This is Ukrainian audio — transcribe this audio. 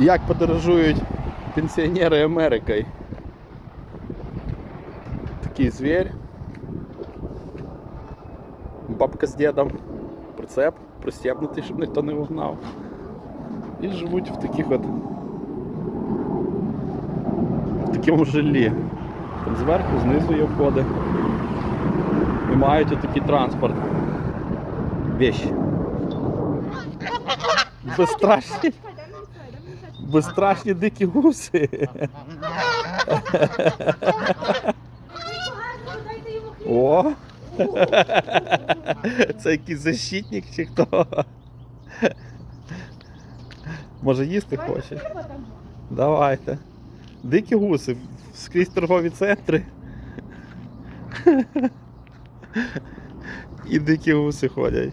Як подорожують пенсіонери Америкою. Такий звір. Бабка з дідом. Прицеп пристебнутий, щоб ніхто не вогнав. І живуть в таких от. В такому жилі. Там зверху, знизу є входи. І мають отакий транспорт. Вещі. Безстрашні. Безстрашні дикі гуси. О! Це якийсь защитник чи хто? Може їсти хоче? Давайте. Дикі гуси скрізь торгові центри. І дикі гуси ходять.